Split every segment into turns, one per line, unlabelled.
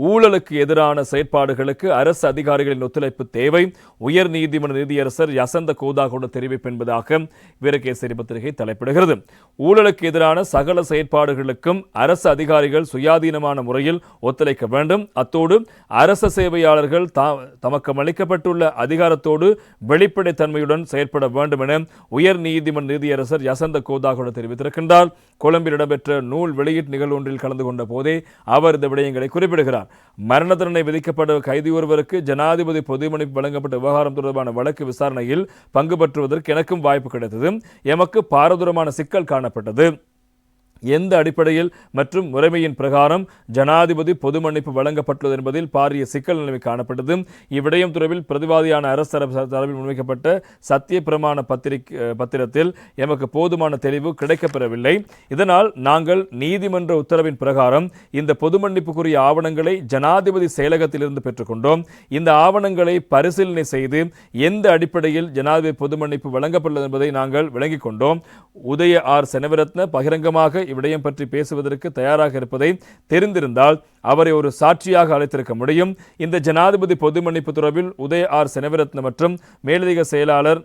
ஊழலுக்கு எதிரான செயற்பாடுகளுக்கு அரசு அதிகாரிகளின் ஒத்துழைப்பு தேவை. உயர் நீதிமன்ற நீதியரசர் யசந்த கோதாகோட தெரிவிப்பு என்பதாக வீரகேசரி பத்திரிகை தலைப்பிடுகிறது. ஊழலுக்கு எதிரான சகல செயற்பாடுகளுக்கும் அரசு அதிகாரிகள் சுயாதீனமான முறையில் ஒத்துழைக்க வேண்டும். அத்தோடு அரச சேவையாளர்கள் தா- தமக்கு அளிக்கப்பட்டுள்ள அதிகாரத்தோடு வெளிப்படைத்தன்மையுடன் செயற்பட வேண்டும் என உயர் நீதிமன்ற நீதியரசர் யசந்த கோதாகோட தெரிவித்திருக்கின்றார். கொழும்பில் இடம்பெற்ற நூல் வெளியீட்டு நிகழ்வு ஒன்றில் கலந்து கொண்ட போதே அவர் இந்த விடயங்களை குறிப்பிடுகிறார். மரண தண்டனை விதிக்கப்பட்ட கைதி ஒருவருக்கு ஜனாதிபதி பொதுமணிப்பு வழங்கப்பட்ட விவகாரம் தொடர்பான வழக்கு விசாரணையில் பங்கு பெற்றுவதற்கு எனக்கும் வாய்ப்பு கிடைத்தது. எமக்கு பாரதூரமான சிக்கல் காணப்பட்டது. எந்த அடிப்படையில் மற்றும் முறைமையின் பிரகாரம் ஜனாதிபதி பொது மன்னிப்பு வழங்கப்பட்டுள்ளது என்பதில் பாரிய சிக்கல் நிலைமை காணப்பட்டது. இவ்விடயம் தொடர்பில் பிரதிவாதியான அரசு தரப்பில் முன்வைக்கப்பட்ட சத்திய பிரமாண பத்திரிகை பத்திரத்தில் எமக்கு போதுமான தெளிவு கிடைக்கப்பெறவில்லை. இதனால் நாங்கள் நீதிமன்ற உத்தரவின் பிரகாரம் இந்த பொது மன்னிப்புக்குரிய ஆவணங்களை ஜனாதிபதி செயலகத்திலிருந்து பெற்றுக்கொண்டோம். இந்த ஆவணங்களை பரிசீலனை செய்து எந்த அடிப்படையில் ஜனாதிபதி பொது மன்னிப்பு வழங்கப்பட்டுள்ளது என்பதை நாங்கள் விளங்கிக் கொண்டோம். உதய ஆர். செனவிரத்ன பகிரங்கமாக இவ்விடயம் பற்றி பேசுவதற்கு தயாராக இருப்பதை தெரிந்திருந்தால் அவரை ஒரு சாட்சியாக அழைத்திருக்க முடியும். இந்த ஜனாதிபதி பொது மன்னிப்பு தொடர்பில் உதய ஆர் செனவிரத்ன மற்றும் மேலதிக செயலாளர்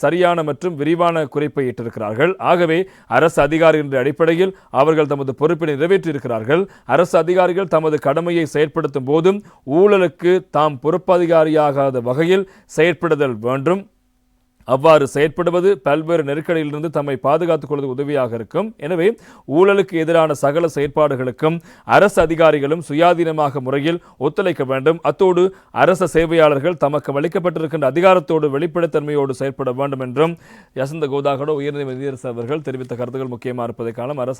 சரியான மற்றும் விரிவான குறிப்பை இட்டிருக்கிறார்கள். ஆகவே அரசு அதிகாரிகள் என்ற அடிப்படையில் அவர்கள் தமது பொறுப்பினை நிறைவேற்றியிருக்கிறார்கள். அரசு அதிகாரிகள் தமது கடமையை செயற்படுத்தும் போதும் ஊழலுக்கு தாம் பொறுப்பதிகாரியாகாத வகையில் செயற்படுதல் வேண்டும். அவ்வாறு செயற்படுவது பல்வேறு நெருக்கடியிலிருந்து தம்மை பாதுகாத்துக் கொள்வது உதவியாக இருக்கும். எனவே ஊழலுக்கு எதிரான சகல செயற்பாடுகளுக்கும் அரசு அதிகாரிகளும் சுயாதீனமாக முறையில் ஒத்துழைக்க வேண்டும். அத்தோடு அரச சேவையாளர்கள் தமக்கு அளிக்கப்பட்டிருக்கின்ற அதிகாரத்தோடு வெளிப்படைத்தன்மையோடு செயற்பட வேண்டும் என்றும் யசந்த கோதாகடோ உயர்நீதிமன்ற அவர்கள் தெரிவித்த கருத்துக்கள் முக்கியமாக இருப்பதை காலம் அரசு